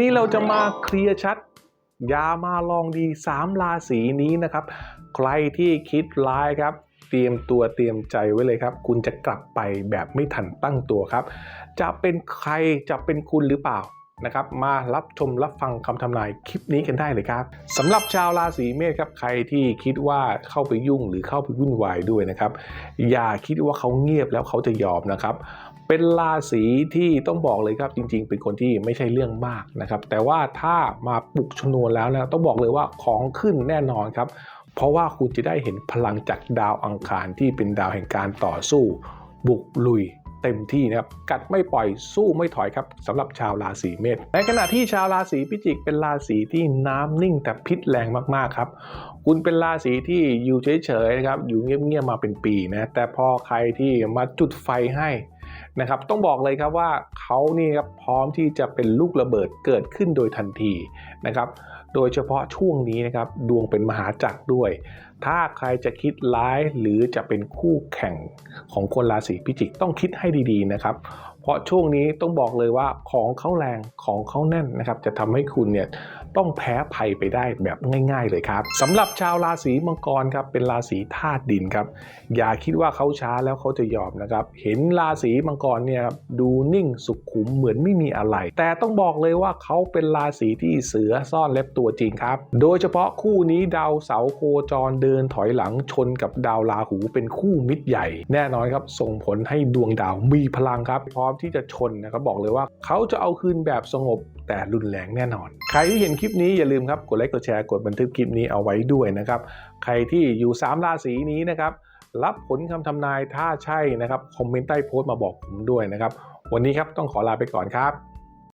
นี้เราจะมาเคลียร์ชัด ยามาลองดี 3 ราศีนี้นะครับ ใครที่คิดร้ายครับ เตรียมตัวเตรียมใจไว้เลยครับ คุณจะกลับไปแบบไม่ทันตั้งตัวครับ จะเป็นใครจะเป็นคุณหรือเปล่า นะครับมารับชมรับฟังคำทำนายคลิปนี้กันได้เลยครับสำหรับชาวราศีเมษครับใครที่คิดว่าเข้าไปยุ่งหรือเข้าไปวุ่นวายด้วยนะครับ อย่าคิดว่าเขาเงียบแล้วเขาจะยอมนะครับ เป็นราศีที่ต้องบอกเลยครับจริง ๆ เป็นคนที่ไม่ใช่เรื่องมากนะครับ แต่ว่าถ้ามาปลุกชนวนแล้วนะต้องบอกเลยว่าของขึ้นแน่นอนครับ เพราะว่าคุณจะได้เห็นพลังจากดาวอังคารที่เป็นดาวแห่งการต่อสู้ บุกลุย เต็มที่นะครับกัดไม่ปล่อยสู้ไม่ถอยครับสำหรับชาวราศีเมษในขณะที่ชาวราศีพิจิกเป็นราศีที่น้ำนิ่งแต่พิษแรงมากๆครับคุณเป็นราศีที่อยู่เฉยๆนะครับอยู่เงียบๆมาเป็นปีนะแต่พอใครที่มาจุดไฟให้นะครับต้องบอกเลยครับว่า เขานี่ครับพร้อมที่จะเป็นลูกระเบิดเกิดขึ้นโดยทันทีนะครับ โดยเฉพาะช่วงนี้นะครับดวงเป็นมหาจักรด้วย ถ้าใครจะคิดร้ายหรือจะเป็นคู่แข่งของคนราศีพิจิกต้องคิดให้ดีๆนะครับ เพราะช่วงนี้ต้องบอกเลยว่าของเขาแรงของเขาแน่นนะครับ จะทำให้คุณเนี่ยต้องแพ้ภัยไปได้แบบง่าย ๆ เลยครับสำหรับชาวราศีมังกรครับเป็นราศีธาตุดินครับ อย่าคิดว่าเขาช้าแล้วเขาจะยอมนะครับ เห็นราศีมังกรเนี่ยดูนิ่งสุขุมเหมือนไม่มีอะไร แต่ต้องบอกเลยว่าเขาเป็นราศีที่เสือซ่อนเล็บตัวจริงครับ โดยเฉพาะคู่นี้ดาวเสาโคจรเดินถอยหลังชนกับดาวราหูเป็นคู่มิตรใหญ่ แน่นอนครับ ส่งผลให้ดวงดาวมีพลังครับ พร้อมที่จะชนนะครับบอกเลยว่าเขาจะเอาคืนแบบสงบแต่รุนแรงแน่นอน ใครที่เห็นคลิปนี้อย่าลืมครับ กดไลค์กดแชร์กดบันทึกคลิปนี้เอาไว้ด้วยนะครับ ใครที่อยู่3ราศีนี้นะครับ รับผลคำทำนายถ้าใช่นะครับคอมเมนต์ใต้โพสต์มาบอกผมด้วยนะครับ วันนี้ครับต้องขอลาไปก่อนครับ